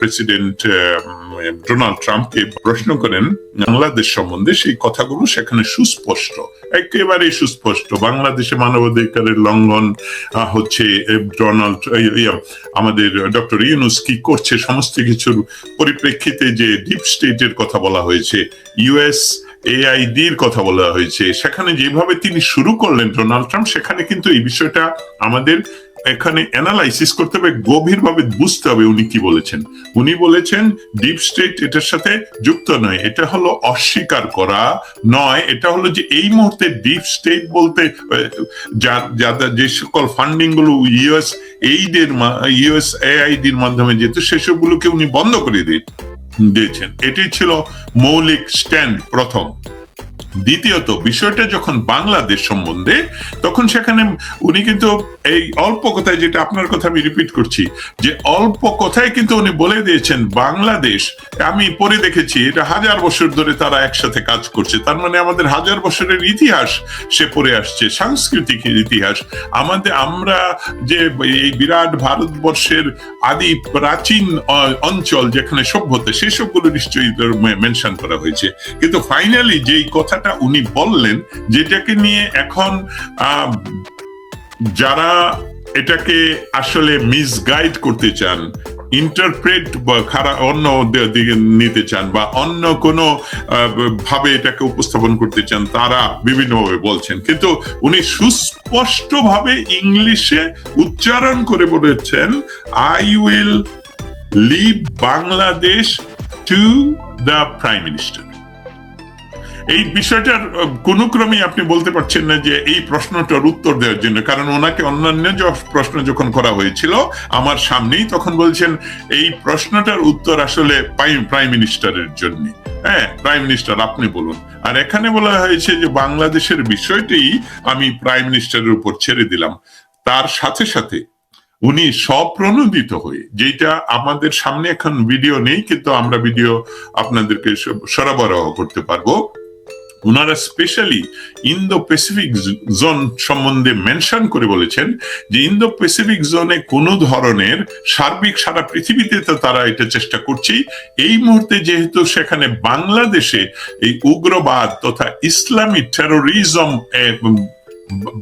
President Donald ট্রাম্পকে প্রশ্ন করেন, বাংলাদেশ সম্বন্ধে সেই কথাগুলো সেখানে সুস্পষ্ট। একেবারে সুস্পষ্ট। বাংলাদেশে মানবাধিকারের লঙ্ঘন হচ্ছে ডোনাল্ড আমাদের ডক্টর ইউনুস কি করছে, সমস্ত কিছুর পরিপ্রেক্ষিতে যে ডিপ স্টেটের কথা বলা হয়েছে ইউএস এআইডির কথা বলা হয়েছে, সেখানে যেভাবে তিনি শুরু করলেন ডোনাল্ড ট্রাম্প সেখানে কিন্তু এই বিষয়টা আমাদের এখানে অ্যানালাইসিস করতে হবে, গভীরভাবে বুঝতে হবে উনি কি বলেছেন। উনি বলেছেন ডিপ স্টেট এটার সাথে যুক্ত নয়, এটা হলো অস্বীকার করা নয়, এটা হলো যে এই মুহূর্তে ডিপ স্টেট বলতে যা- সকল ফান্ডিংগুলো ইউএস এইডের ইউএস এআইডির মাধ্যমে যেত, সেসবগুলোকে উনি বন্ধ করে দিয়ে দিয়েছেন। এটি ছিল মৌলিক স্ট্যান্ড প্রথম। দ্বিতীয়ত, বিষয়টা যখন বাংলাদেশ সম্বন্ধে, তখন সেখানে উনি কিন্তু এই অল্প কথায় যেটা আপনার কথা আমি রিপিট করছি, যে অল্প কথায় কিন্তু উনি বলে দিয়েছেন, বাংলাদেশ, আমি পরে দেখেছি, এটা হাজার বছর ধরে তারা একসাথে কাজ করছে। তার মানে আমাদের হাজার বছরের ইতিহাস সে পড়ে আসছে, সাংস্কৃতিক ইতিহাস। আমাদের, আমরা যে এই বিরাট ভারতবর্ষের আদি প্রাচীন অঞ্চল যেখানে সভ্যতা সেসবগুলো নিশ্চয়ই মেনশন করা হয়েছে। কিন্তু ফাইনালি যেই কথাটা উনি বললেন যেটাকে নিয়ে এখন যারা এটাকে আসলে মিসগাইড করতে চান ইন্টারপ্রেট বা খারাপ অন্য দিকে নিতে চান বা অন্য কোনো ভাবে এটাকে উপস্থাপন করতে চান, তারা বিভিন্নভাবে বলছেন। কিন্তু উনি সুস্পষ্টভাবে ইংলিশে উচ্চারণ করে বলেছেন I will leave Bangladesh to the prime minister এই বিষয়টার কোনো ক্রমেই আপনি বলতে পারছেন না যে এই প্রশ্নটার উত্তর দেওয়ার জন্য। কারণ ওনাকে অন্যান্য প্রশ্ন যখন করা হয়েছিল, আমার সামনেই তখন বলছেন, এই প্রশ্নটার উত্তর আসলে প্রাইম মিনিস্টারের জন্য। হ্যাঁ প্রাইম মিনিস্টার, আপনি বলুন। আর এখানে বলা হয়েছে যে বাংলাদেশের বিষয়টি আমি প্রাইম মিনিস্টারের উপর ছেড়ে দিলাম। তার সাথে সাথে উনি স্বপ্রণোদিত হয়ে যেটা আমাদের সামনে এখন ভিডিও নেই, কিন্তু আমরা ভিডিও আপনাদেরকে সরবরাহ করতে পারব। ওনারা স্পেশালি ইন্দো প্যাসিফিক জোন সম্বন্ধে মেনশন করে বলেছেন যে ইন্দো প্যাসিফিক জোনে কোনো ধরনের সার্বিক সারা পৃথিবীতে তো তারা এটা চেষ্টা করছেই। এই মুহূর্তে যেহেতু সেখানে বাংলাদেশে এই উগ্রবাদ তথা ইসলামী টেরোরিজম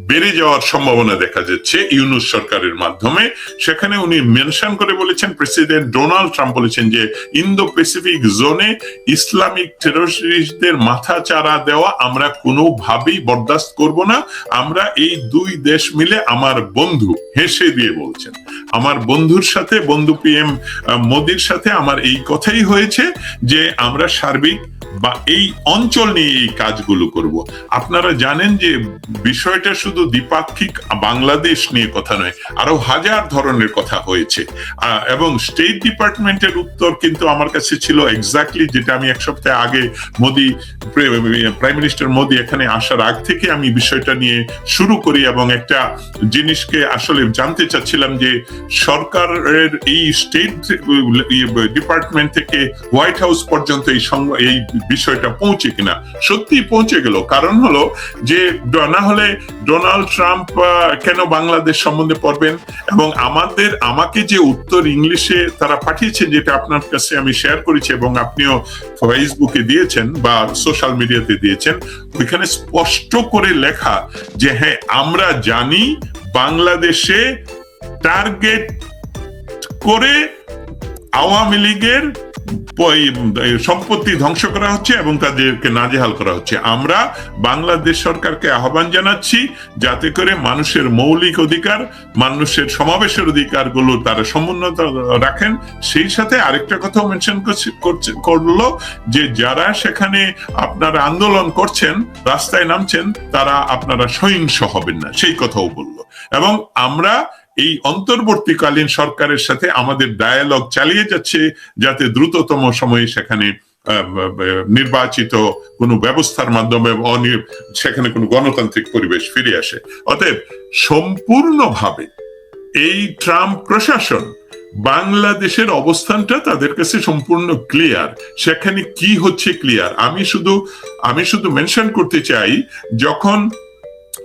বেড়ে যাওয়ার সম্ভাবনা দেখা যাচ্ছে ইউনুস সরকারের মাধ্যমে। সেখানে উনি মেনশন করে বলেছেন, প্রেসিডেন্ট ডোনাল্ড ট্রাম্প বলেছেন যে ইন্দো প্যাসিফিক জোনে ইসলামিক টেরোরিস্টদের মাথা চারা দেওয়া আমরা কোনোভাবেই বরদাস্ত করব না। আমরা এই দুই দেশ মিলে আমার বন্ধু হেসে দিয়ে বলছেন। আমার বন্ধুর সাথে, বন্ধু পিএম মোদির সাথে আমার এই কথাই হয়েছে যে, আমরা সার্বিক বা এই অঞ্চল নিয়ে এই কাজগুলো করব। আপনারা জানেন যে বিষয়টা শুধু দ্বিপাক্ষিক বাংলাদেশ নিয়ে কথা নয়, আরও হাজার ধরনের কথা হয়েছে। এবং স্টেট ডিপার্টমেন্টের উত্তর কিন্তু আমার কাছে ছিল এক্স্যাক্টলি যেটা আমি এক সপ্তাহ আগে মোদি প্রাইম মিনিস্টার মোদি এখানে আসার আগ থেকে আমি বিষয়টা নিয়ে শুরু করি এবং একটা জিনিসকে আসলে জানতে চাচ্ছিলাম যে সরকারের এই স্টেট ডিপার্টমেন্ট থেকে হোয়াইট হাউস পর্যন্ত এই এই বিষয়টা পৌঁছে কিনা? সত্যি পৌঁছে গেল। কারণ হলো যে, না হলে ডোনাল্ড ট্রাম্প কেন বাংলাদেশ সম্বন্ধে পড়বেন? এবং আমাদের, আমাকে যে উত্তর ইংলিশে তারা পাঠিয়েছে যেটা আপনার কাছে আমি শেয়ার করেছি এবং আপনিও ফেসবুকে দিয়েছেন বা সোশ্যাল মিডিয়াতে দিয়েছেন, ওইখানে স্পষ্ট করে লেখা যে হ্যাঁ আমরা জানি বাংলাদেশে টার্গেট করে আওয়ামী লীগের সম্পত্তি ধ্বংস করা হচ্ছে এবং তাদেরকে নাজেহাল করা হচ্ছে। আমরা বাংলাদেশ সরকারকে আহ্বান জানাচ্ছি যাতে করে মানুষের মৌলিক অধিকার, মানুষের সমাবেশের অধিকারগুলো তারা সমুন্নত রাখেন। সেই সাথে আরেকটা কথাও মেনশন করল যে যারা সেখানে আপনারা আন্দোলন করছেন, রাস্তায় নামছেন, তারা আপনারা সহিংস হবেন না। সেই কথাও বলল। এবং আমরা এই অন্তর্বর্তীকালীন সরকারের সাথে আমাদের ডায়ালগ চালিয়ে যাচ্ছে যাতে দ্রুততম সময়ে সেখানে নির্বাচিত কোনো ব্যবস্থার মাধ্যমে সেখানে কোনো গণতান্ত্রিক পরিবেশ ফিরে আসে। অতএব সম্পূর্ণভাবে এই ট্রাম্প প্রশাসন বাংলাদেশের অবস্থানটা তাদের কাছে সম্পূর্ণ ক্লিয়ার সেখানে কি হচ্ছে ক্লিয়ার আমি শুধু আমি শুধু মেনশন করতে চাই, যখন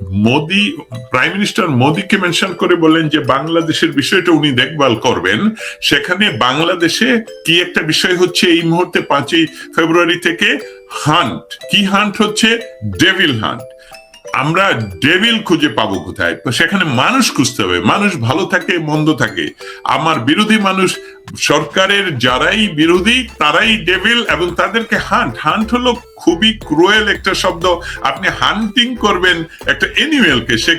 মোদি প্রাইম মিনিস্টার মোদিকে মেনশন করে বলেন যে বাংলাদেশের বিষয়টা উনি দেখভাল করবেন। সেখানে বাংলাদেশে কি একটা বিষয় হচ্ছে এই মুহূর্তে পাঁচই ফেব্রুয়ারি থেকে হান্ট। কি হান্ট হচ্ছে? ডেভিল হান্ট আমরা ডেভিল খুঁজে পাবো কোথায়? সেখানে মানুষ খুঁজতে হবে। মানুষ ভালো থাকে, মন্দ থাকে। আমার বিরোধী মানুষ, সরকারের যারাই বিরোধী, তারাই ডেভিল এবং তাদেরকে হান্ট হান্ট হলো খুবই ক্রুয়েল একটা শব্দ। আপনি হান্টিং করবেন, একটা এনিমেলকে সে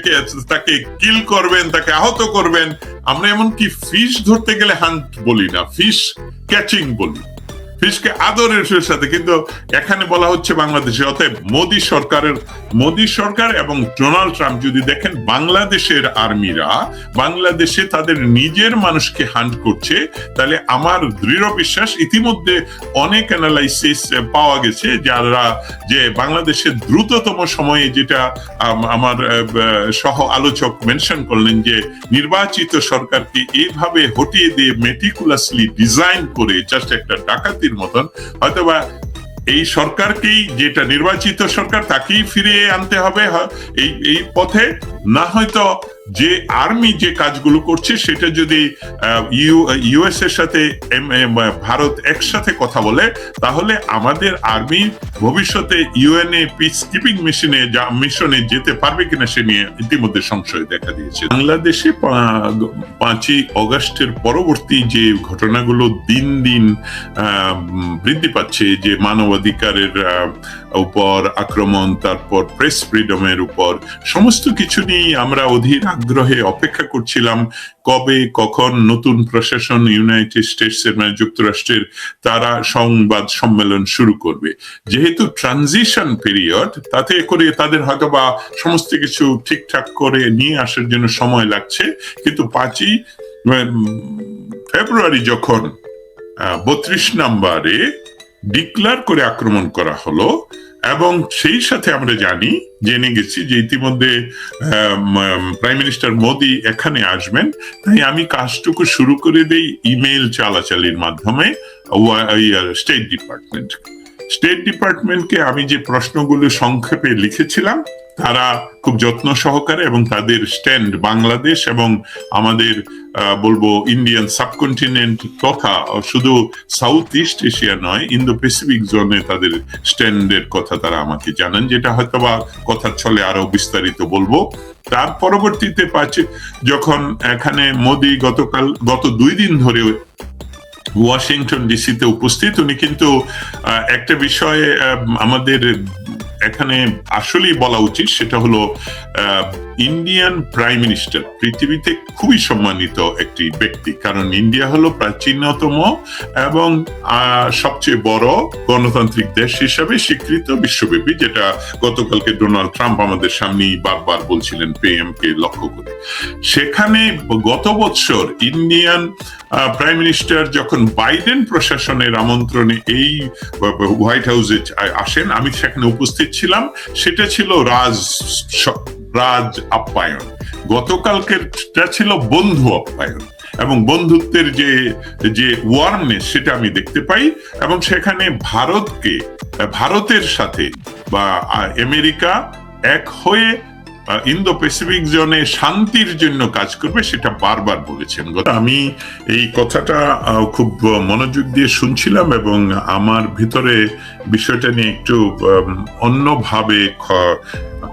তাকে কিল করবেন, তাকে আহত করবেন। আমরা এমনকি ফিশ ধরতে গেলে হান্ট বলি না। ফিশ ক্যাচিং বলি। ফিশকে আদরের সাথে কিন্তু এখানে বলা হচ্ছে বাংলাদেশে, অতএব মোদী সরকারের, মোদী সরকার এবং ডোনাল্ড ট্রাম্প যদি দেখেন বাংলাদেশের আর্মিরা, বাংলাদেশে তাদের নিজের মানুষকে হান্ট করছে, তাহলে আমার দৃঢ় বিশ্বাস ইতিমধ্যে অনেক অ্যানালাইসিস পাওয়া গেছে, যারা যে বাংলাদেশের দ্রুততম সময়ে যেটা আমার সহ আলোচক মেনশন করলেন যে নির্বাচিত সরকারকে এইভাবে হটিয়ে দিয়ে মেটিকুলাসলি ডিজাইন করে জাস্ট একটা ডাকাতির মতন। হয়তোবা এই সরকারকেই যেটা নির্বাচিত সরকার, তাকেই ফিরিয়ে আনতে হবে এই এই পথে। না হয়তো যে আর্মি যে কাজগুলো করছে, সেটা যদি ইউএস এর সাথে ভারত একসাথে কথা বলে, তাহলে আমাদের আর্মি ভবিষ্যতে ইউএনএ পিস কিপিং মিশনে মিশনে যেতে পারবে কিনা সে নিয়ে ইতিমধ্যে সংশয় দেখা দিয়েছে। বাংলাদেশে পাঁচই অগস্টের পরবর্তী যে ঘটনাগুলো দিন দিন বৃদ্ধি পাচ্ছে, যে মানবাধিকারের উপর আক্রমণ, তারপর প্রেস ফ্রিডমের উপর, সমস্ত কিছু নিয়ে আমরা অধীর আগ্রহে অপেক্ষা করছিলাম কবে, কখন নতুন প্রশাসন ইউনাইটেড স্টেটস এর মানে যুক্তরাষ্ট্রের তারা সংবাদ সম্মেলন শুরু করবে। যেহেতু ট্রানজিশন পিরিয়ড তাতে করে তাদের হয়তো বা সমস্ত কিছু ঠিকঠাক করে নিয়ে আসার জন্য সময় লাগছে। কিন্তু পাঁচই ফেব্রুয়ারি যখন বত্রিশ নাম্বারে ডিক্লার করে আক্রমণ করা হলো এবং সেই সাথে আমরা জানি, জেনে গেছি যে ইতিমধ্যে প্রাইম মিনিস্টার মোদি এখানে আসবেন। তাই আমি কাজটুকু শুরু করে দেই ইমেল চালাচালির মাধ্যমে স্টেট ডিপার্টমেন্ট স্টেট ডিপার্টমেন্টকে আমি যে প্রশ্নগুলো সংক্ষেপে লিখেছিলাম, তারা খুব যত্ন সহকারে এবং তাদের স্ট্যান্ড বাংলাদেশ এবং আমাদের বলব ইন্ডিয়ান সাবকন্টিনেন্ট তথা শুধু সাউথ ইস্ট এশিয়া নয় ইন্দো প্যাসিফিক জোনে তাদের স্ট্যান্ডের কথা তারা আমাকে জানান, যেটা হয়তো বা কথার ছলে আরও বিস্তারিত বলব। তার পরবর্তীতে পাচ্ছে, যখন এখানে মোদি গতকাল, গত দুই দিন ধরে ওয়াশিংটন ডিসিতে উপস্থিত। উনি কিন্তু একটা বিষয়ে আমাদের এখানে আসলেই বলা উচিত সেটা হলো ইন্ডিয়ান প্রাইম মিনিস্টার পৃথিবীতে খুবই সম্মানিত একটি ব্যক্তি। কারণ ইন্ডিয়া হলো প্রাচীনতম এবং সবচেয়ে বড় গণতান্ত্রিক দেশ হিসাবে স্বীকৃত বিশ্বব্যাপী, যেটা গতকালকে ডোনাল্ড ট্রাম্প আমাদের সামনেই বারবার বলছিলেন পিএম কে লক্ষ্য করে। সেখানে গত বছর ইন্ডিয়ান প্রাইম মিনিস্টার যখন বাইডেন প্রশাসনের আমন্ত্রণে এই হোয়াইট হাউসে আসেন, আমি সেখানে উপস্থিত ছিলাম, সেটা ছিল রাজ রাজ আপ্যায়ন। গতকালকেরটা ছিল বন্ধু আপ্যায়ন এবং বন্ধুত্বের যে যে ওয়ার্মনেস সেটা আমি দেখতে পাই এবং সেখানে ভারতকে, ভারতের সাথে বা আমেরিকা এক হয়ে ইন্দো প্যাসিফিক জোনে শান্তির জন্য কাজ করবে সেটা বারবার বলেছেন। আমি এই কথাটা খুব মনোযোগ দিয়ে শুনছিলাম এবং আমার ভিতরে বিষয়টা নিয়ে একটু অন্যভাবে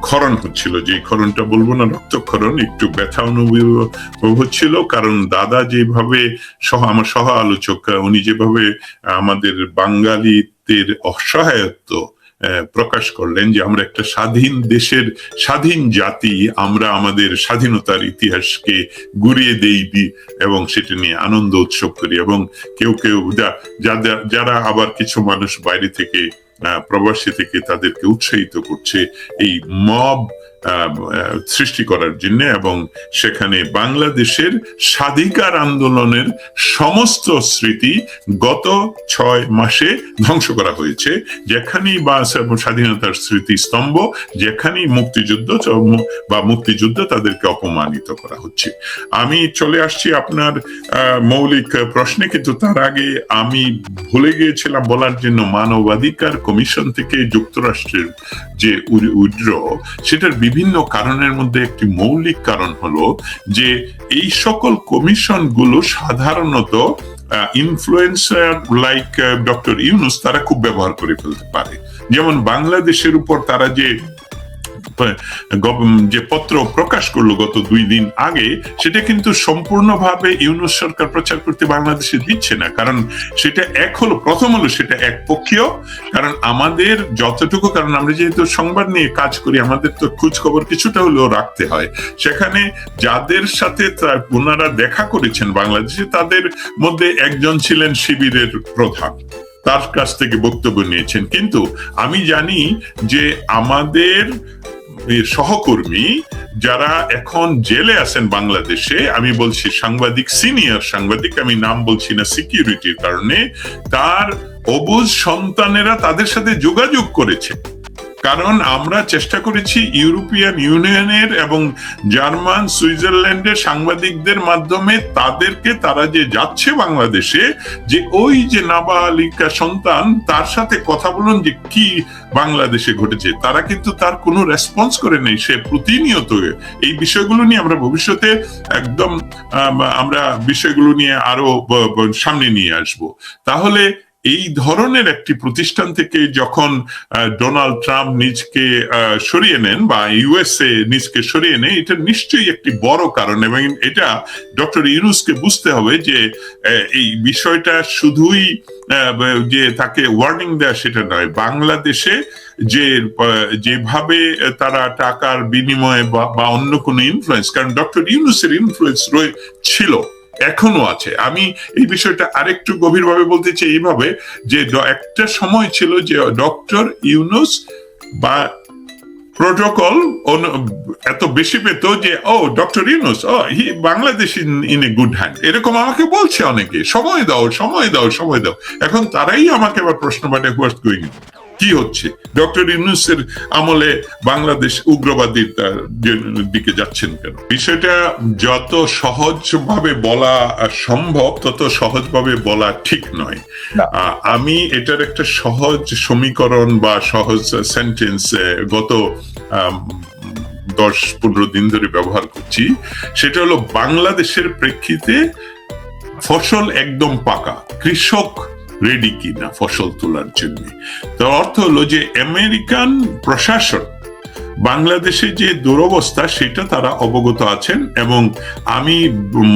ক্ষরণ হচ্ছিল। যে ক্ষরণটা বলব না, রক্তক্ষরণ, একটু ব্যথা অনুভব হচ্ছিল কারণ দাদা যেভাবে সহ আমার সহ আলোচক উনি যেভাবে আমাদের বাঙালিদের অসহায়ত্ব প্রকাশ করলেন যে আমরা একটা স্বাধীন দেশের স্বাধীন জাতি, আমরা আমাদের স্বাধীনতার ইতিহাসকে গুড়িয়ে দেই এবং সেটা নিয়ে আনন্দ উৎসব করি এবং কেউ কেউ যা- যারা আবার কিছু মানুষ বাইরে থেকে প্রবাসী থেকে তাদেরকে উৎসাহিত করছে। এই মব সৃষ্টি করার জন্য এবং সেখানে বাংলাদেশের স্বাধিকার আন্দোলনের সমস্ত স্মৃতি গত ছয় মাসে ধ্বংস করা হয়েছে। যেখানেই বা স্বাধীনতার স্মৃতি স্তম্ভ যেখানেই মুক্তিযুদ্ধ বা মুক্তিযুদ্ধ তাদেরকে অপমানিত করা হচ্ছে। আমি চলে আসছি আপনার মৌলিক প্রশ্নে, কিন্তু তার আগে আমি ভুলে গিয়েছিলাম বলার জন্য মানবাধিকার কমিশন থেকে যুক্তরাষ্ট্রের যে উইড্র সেটার বিভিন্ন কারণের মধ্যে একটি মৌলিক কারণ হলো যে এই সকল কমিশনগুলো সাধারণত ইনফ্লুয়েন্সার লাইক ডক্টর ইউনুস তারা খুব ব্যবহার করে ফেলতে পারে। যেমন বাংলাদেশের উপর তারা যে যে পত্র প্রকাশ করল গত দুই দিন আগে, সেটা কিন্তু সম্পূর্ণভাবে ইউনুস সরকার প্রচার করতে বাংলাদেশে দিচ্ছে না। কারণ সেটা এক হলো, প্রথম হলো সেটা একপক্ষীয় কারণ আমাদের যতটুকু, কারণ আমরা যেহেতু সংবাদ নিয়ে কাজ করি, আমাদের তো খোঁজ খবর কিছুটা হলেও রাখতে হয়। সেখানে যাদের সাথে ওনারা দেখা করেছেন বাংলাদেশে, তাদের মধ্যে একজন ছিলেন শিবিরের প্রধান। তার কাছ থেকে বক্তব্য নিয়েছেন। কিন্তু আমি জানি যে আমাদের সহকর্মী যারা এখন জেলে আছেন বাংলাদেশে, আমি বলছি সাংবাদিক, সিনিয়র সাংবাদিক, আমি নাম বলছি না সিকিউরিটির কারণে, তার অবুজ সন্তানেরা তাদের সাথে যোগাযোগ করেছে। কারণ আমরা চেষ্টা করেছি ইউরোপিয়ান ইউনিয়নের এবং জার্মান সুইজারল্যান্ডের সাংবাদিকদের মাধ্যমে তাদেরকে তারা যে যাচ্ছে বাংলাদেশে যে ওই যে নাবালিকা সন্তান তার সাথে কথা বলুন যে কি বাংলাদেশে ঘটেছে। তারা কিন্তু তার কোনো রেসপন্স করে নেই সে প্রতিনিয়ত এই বিষয়গুলো নিয়ে আমরা ভবিষ্যতে একদম আম, আমরা বিষয়গুলো নিয়ে আরও সামনে নিয়ে আসব। তাহলে এই ধরনের একটি প্রতিষ্ঠান থেকে যখন ডোনাল্ড ট্রাম্প নিজকে সরিয়ে নেন বা ইউএসএ নিজকে সরিয়ে নেয়, এটা নিশ্চয়ই একটি বড় কারণ এবং এটা ডক্টর ইউনুসকে বুঝতে হবে যে এই বিষয়টা শুধুই যে তাকে ওয়ার্নিং দেয়া সেটা নয়। বাংলাদেশে যে যেভাবে তারা টাকার বিনিময়ে বা অন্য কোনো ইনফ্লুয়েন্স কারণ ডক্টর ইউনুসের ইনফ্লুয়েন্স রয়ে, ছিল। এখনও আছে। আমি এই বিষয়টা আরেকটু গভীরভাবে বলতে চাই এইভাবে যে একটা সময় ছিল যে ডক্টর ইউনুস বা প্রোটোকল এত বেশি পেত যে, ও, doctor Yunus, oh, he, Bangladesh in a good hand. এরকম আমাকে বলছে অনেকে, সময় দাও সময় দাও সময় দাও। এখন তারাই আমাকে আবার প্রশ্ন পাঠে হোয়াটস গোয়িং কি হচ্ছে? ডক্টর ইউনুসের আমলে বাংলাদেশ উগ্রবাদীর দিকে যাচ্ছেন কেন? বিষয়টা যত সহজভাবে বলা সম্ভব তত সহজভাবে বলা ঠিক নয়। আমি এটার একটা সহজ সমীকরণ বা সহজ সেন্টেন্স গত দশ পনেরো দিন ধরে ব্যবহার করছি। সেটা হলো বাংলাদেশের প্রেক্ষিতে ফসল একদম পাকা। কৃষক রেডি কিনা ফসল তোলার জন্য। তার অর্থ হলো যে আমেরিকান প্রশাসন বাংলাদেশে যে দুরবস্থা, সেটা তারা অবগত আছেন এবং আমি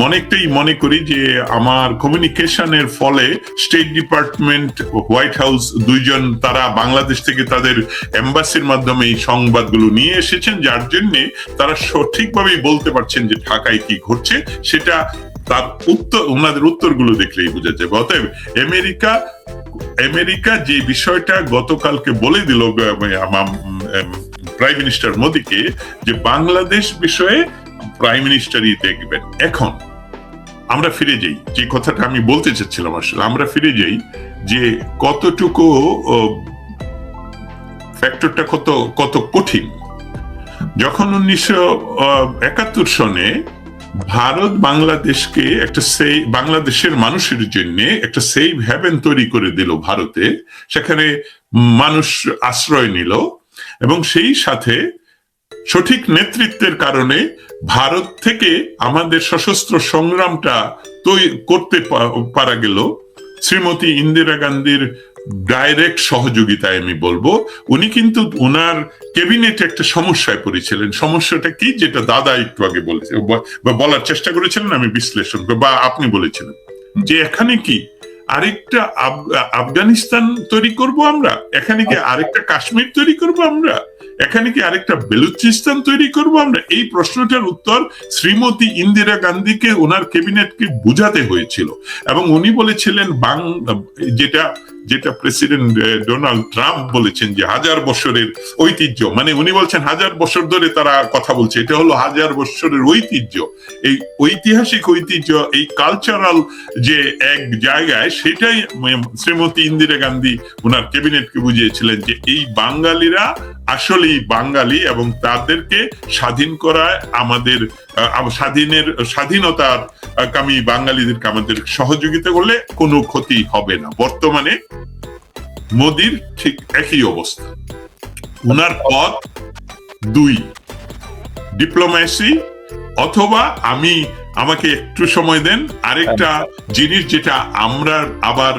অনেকটাই মনে করি যে আমার কমিউনিকেশনের ফলে স্টেট ডিপার্টমেন্ট হোয়াইট হাউস দুইজন তারা বাংলাদেশ থেকে তাদের এম্বাসির মাধ্যমে এই সংবাদগুলো নিয়ে এসেছেন, যার জন্যে তারা সঠিকভাবেই বলতে পারছেন যে ঢাকায় কি ঘটছে। সেটা তার উত্তর, ওনাদের উত্তরগুলো দেখলেই বোঝা যাবে। অতএব আমেরিকা আমেরিকা যে বিষয়টা গতকালকে বলে দিল প্রাইম মিনিস্টার মোদীকে, যে বাংলাদেশ বিষয়ে প্রাইম মিনিস্টারই দেখবেন। এখন আমরা ফিরে যাই, যে কথাটা আমি বলতে চাচ্ছিলাম আসলে, আমরা ফিরে যাই যে কতটুকু ফ্যাক্টরটা কত কত কঠিন। যখন উনিশশো একাত্তর সনে ভারত বাংলাদেশকে একটা সেই, বাংলাদেশের মানুষের জন্য একটা সেভ হ্যাভেন তৈরি করে দিল ভারতে। সেখানে মানুষ আশ্রয় নিল এবং সেই সাথে সঠিক নেতৃত্বের কারণে ভারত থেকে আমাদের সশস্ত্র সংগ্রামটা তৈরি করতে পারা গেল। শ্রীমতী ইন্দিরা গান্ধীর ডাইরেক্ট সহযোগিতায় আমি বলব, উনি কিন্তু ওনার ক্যাবিনেটে একটা সমস্যায় পড়েছিলেন। সমস্যাটা কি? যেটা দাদা একটু আগে বলেছে, বা বলার চেষ্টা করেছিলেন, আমি বিশ্লেষণ বা আপনি বলেছিলেন। যে এখানে কি আরেকটা আফ- আফগানিস্তান তৈরি করব আমরা? এখানে কি আরেকটা কাশ্মীর তৈরি করব আমরা? এখানে কি আরেকটা বেলুচিস্তান তৈরি করব আমরা? এই প্রশ্নটার উত্তর শ্রীমতী ইন্দিরা গান্ধীকে ওনার ক্যাবিনেটকে বুঝাতে হয়েছিল। এবং উনি বলেছিলেন বাং, যেটা যেটা প্রেসিডেন্ট ডোনাল্ড ট্রাম্প বলেছেন যে হাজার বছরের ঐতিহ্য। মানে উনি বলছেন হাজার বছর ধরে তারা কথা বলছে। এটা হলো হাজার বছরের ঐতিহ্য। এই ঐতিহাসিক ঐতিহ্য, এই কালচারাল যে এক জায়গায় সেটাই শ্রীমতী ইন্দিরা গান্ধী ওনার ক্যাবিনেটকে বুঝিয়েছিলেন যে এই বাঙালিরা আসলেই বাঙালি এবং তাদেরকে স্বাধীন করায় আমাদের স্বাধীনের, স্বাধীনতার কামী বাঙালিদেরকে আমাদের সহযোগিতা করলে কোনো ক্ষতি হবে না। বর্তমানে মোদির ঠিক একই অবস্থা। উনার পথ দুই, ডিপ্লোম্যাসি অথবা আমি আমাকে একটু সময় দেন। আরেকটা জিনিস যেটা আমরা আবার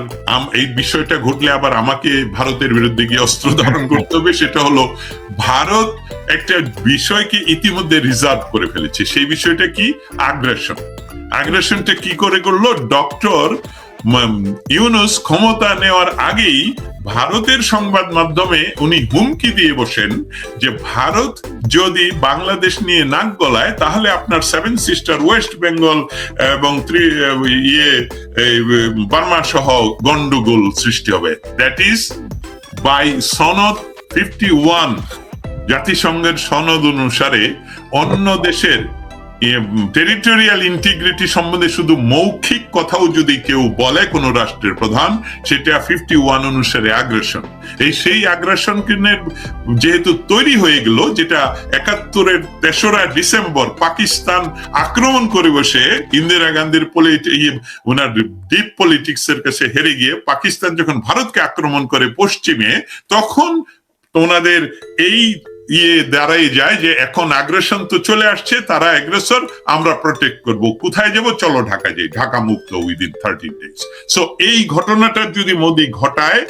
এই বিষয়টা ঘটলে আবার আমাকে ভারতের বিরুদ্ধে গিয়ে অস্ত্র ধারণ করতে হবে সেটা হলো ভারত একটা বিষয়কে ইতিমধ্যে রিজার্ভ করে ফেলেছে। সেই বিষয়টা কি? আগ্রাসন। আগ্রাসনটা কি করে করল? ডক্টর ইউনুস ক্ষমতা নেওয়ার আগেই ভারতের সংবাদ মাধ্যমে উনি হুমকি দিয়ে বসেন যে ভারত যদি বাংলাদেশ নিয়ে নাক গলায়, তাহলে আপনার সেভেন সিস্টার ওয়েস্ট বেঙ্গল এবং ইয়ে বার্মা সহ গন্ডগোল সৃষ্টি হবে। দ্যাট ইজ বাই সনদ ফিফটি ওয়ান জাতিসংঘের সনদ অনুসারে অন্য দেশের টেরিটোরিয়াল ইন্টিগ্রিটি সম্বন্ধে শুধু মৌখিক কথাও যদি কেউ বলে কোনো রাষ্ট্রের প্রধান, সেটা ফিফটি ওয়ান অনুসারে আগ্রাসন এই সেই আগ্রাসন যেহেতু তৈরি হয়ে গেল, যেটা একাত্তরের তেসরা ডিসেম্বর পাকিস্তান আক্রমণ করে বসে, ইন্দিরা গান্ধীর ওনার ডিপ পলিটিক্স এর কাছে হেরে গিয়ে পাকিস্তান যখন ভারতকে আক্রমণ করে পশ্চিমে, তখন ওনাদের এই ইয়ে দাঁড়াই যায় যে এখন আগ্রেশন তো চলে আসছে, তারা অ্যাগ্রেসর আমরা প্রোটেক্ট করব। কোথায় যাব? চলো ঢাকা যাই। ঢাকা মুক্ত উইদিন থার্টিন ডেজ সো এই ঘটনাটা যদি মোদি ঘটায়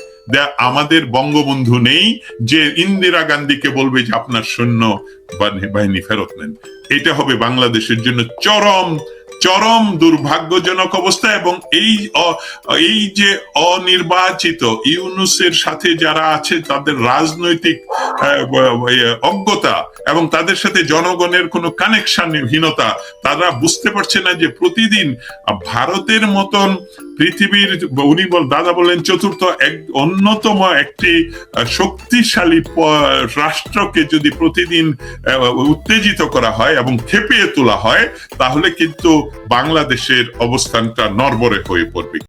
আমাদের বঙ্গবন্ধু নেই যে ইন্দিরা গান্ধীকে বলবে যে আপনার সৈন্য বাহিনী ফেরত নেন। এটা হবে বাংলাদেশের জন্য চরম চরম দুর্ভাগ্যজনক অবস্থা এবং এই এই যে অনির্বাচিত ইউনুসের সাথে যারা আছে, তাদের রাজনৈতিক অজ্ঞতা এবং তাদের সাথে জনগণের কোনো কানেকশন হীনতা, তারা বুঝতে পারছে না যে প্রতিদিন ভারতের মতন পৃথিবীর উনি বল, দাদা বললেন চতুর্থ এক, অন্যতম একটি শক্তিশালী রাষ্ট্রকে যদি প্রতিদিন উত্তেজিত করা হয় এবং খেপিয়ে তোলা হয়, তাহলে কিন্তু বাংলাদেশের অবস্থানটা নরবরে হয়ে পড়বে।